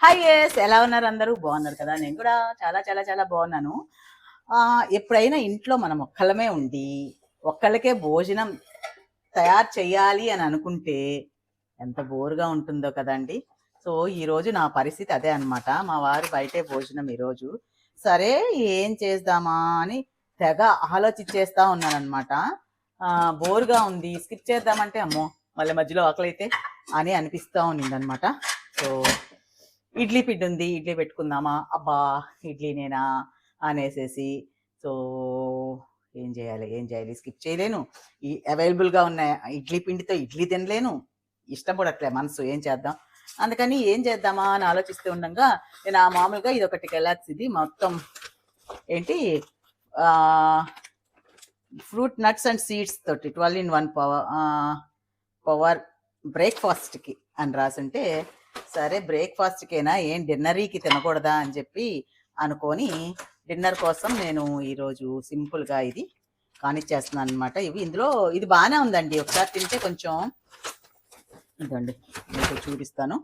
Hi yes ఎలా ఉన్నారు అందరూ? బాగున్నారు కదా? నేను కూడా చాలా చాలా చాలా బాగున్నాను. ఎప్పుడైనా ఇంట్లో మనం ఒక్కళ్ళమే ఉండి ఒక్కళ్ళకే భోజనం తయారు చేయాలి అని అనుకుంటే ఎంత బోరుగా ఉంటుందో కదండి. సో ఈ రోజు నా పరిస్థితి అదే అన్నమాట. మా వారు బయటే భోజనం ఈరోజు సరే ఏం చేద్దామా అని తెగ ఆలోచించేస్తా ఉన్నానమాట బోరుగా ఉంది. స్కిప్ చేద్దామంటే అమ్మో మళ్ళీ మధ్యలో ఆకలి అయితే అని అనిపిస్తూ ఉండిందనమాట సో ఇడ్లీ పిండి ఉంది ఇడ్లీ పెట్టుకుందామా? అబ్బా ఇడ్లీ నేనా? అనేసేసి. సో ఏం చేయాలి ఏం చేయాలి? స్కిప్ చేయలేను. ఈ అవైలబుల్గా ఉన్న ఇడ్లీ పిండితో ఇడ్లీ తినలేను. ఇష్టపడట్లే మనసు ఏం చేద్దాం? అందుకని ఏం చేద్దామా అని ఆలోచిస్తూ ఉండగా నేను ఆ మామూలుగా ఇది ఒకటి కెలాక్స్ ఇది మొత్తం ఏంటి ఫ్రూట్ నట్స్ అండ్ సీడ్స్ తోటి twelve in one power power బ్రేక్ఫాస్ట్కి అని రాసుంటే సరే బ్రేక్ఫాస్ట్కేనా ఏం డిన్నరీకి తినకూడదా అని చెప్పి అనుకొని డిన్నర్ కోసం నేను ఈరోజు సింపుల్గా ఇది కానిచ్చేస్తున్నాను అనమాట ఇవి ఇందులో ఇది బాగానే ఉందండి. ఒకసారి తింటే కొంచెం ఇదండి మీకు చూపిస్తాను.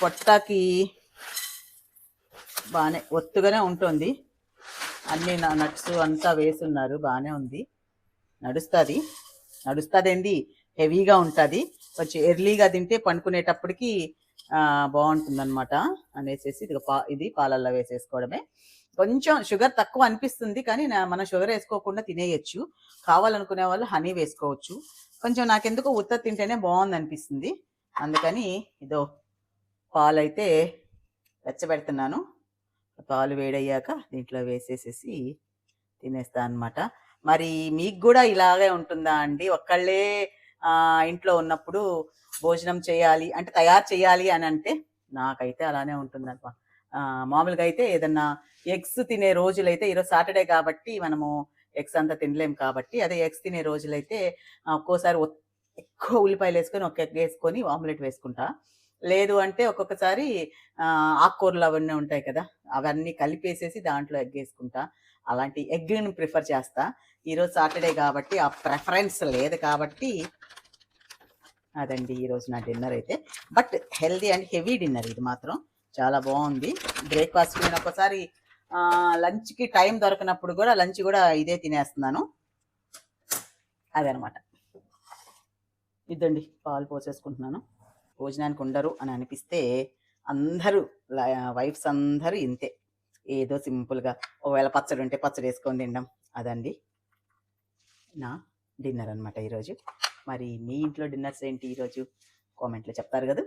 పొట్టకి బాగానే ఒత్తుగానే ఉంటుంది. అన్ని నట్స్ అంతా వేసున్నారు బాగానే ఉంది. నడుస్తుంది. నడుస్తుంది హెవీగా ఉంటుంది. కొంచెం ఎర్లీగా తింటే పండుకునేటప్పటికి బాగుంటుంది అనమాట అనేసి ఇది పా ఇది పాలల్లో వేసేసుకోవడమే. కొంచెం షుగర్ తక్కువ అనిపిస్తుంది కానీ నా- మనం షుగర్ వేసుకోకుండా తినేయచ్చు. కావాలనుకునే వాళ్ళు హనీ వేసుకోవచ్చు. కొంచెం నాకెందుకు ఉత్త తింటేనే బాగుంది అనిపిస్తుంది అందుకని ఇదో పాలైతే అయితే వెచ్చబెడుతున్నాను. పాలు వేడయ్యాక దీంట్లో వేసేసేసి తినేస్తా అన్నమాట. మరి మీకు కూడా ఇలాగే ఉంటుందా అండి? ఒక్కళ్ళే ఇంట్లో ఉన్నప్పుడు భోజనం చేయాలి అంటే తయారు చేయాలి అని అంటే నాకైతే అలానే ఉంటుందన్నమా మామూలుగా అయితే ఏదన్నా ఎగ్స్ తినే రోజులైతే ఈరోజు సాటర్డే కాబట్టి మనము ఎగ్స్ అంతా తినలేం కాబట్టి అదే ఎగ్స్ తినే రోజులైతే ఒక్కోసారి ఎక్కువ ఉల్లిపాయలు వేసుకొని ఒక ఎగ్ వేసుకొని ఆమ్లెట్ వేసుకుంటా. లేదు అంటే ఒక్కొక్కసారి ఆకుకూరలు అవన్నీ ఉంటాయి కదా అవన్నీ కలిపేసేసి దాంట్లో ఎగ్ వేసుకుంటా. అలాంటి ఎగ్ని ప్రిఫర్ చేస్తా. ఈరోజు సాటర్డే కాబట్టి ఆ ప్రెఫరెన్స్ లేదు కాబట్టి అదండి ఈరోజు నా డిన్నర్ అయితే. But healthy and heavy dinner ఇది మాత్రం. చాలా బాగుంది. బ్రేక్ఫాస్ట్ నేను ఒకసారి లంచ్కి టైం దొరకనప్పుడు కూడా లంచ్ కూడా ఇదే తినేస్తున్నాను. అదనమాట ఇదండి పాలు పోసేసుకుంటున్నాను. భోజనానికి ఉండరు అని అనిపిస్తే అందరూ వైఫ్స్ అందరూ ఇంతే. ఏదో సింపుల్గా ఒకవేళ పచ్చడి ఉంటే పచ్చడి వేసుకొని తినడం అదండి. నా డిన్నర్ అనమాట ఈరోజు. మరి మీ ఇంట్లో డిన్నర్స్ ఏంటి ఈరోజు? కామెంట్లో చెప్తారు కదా.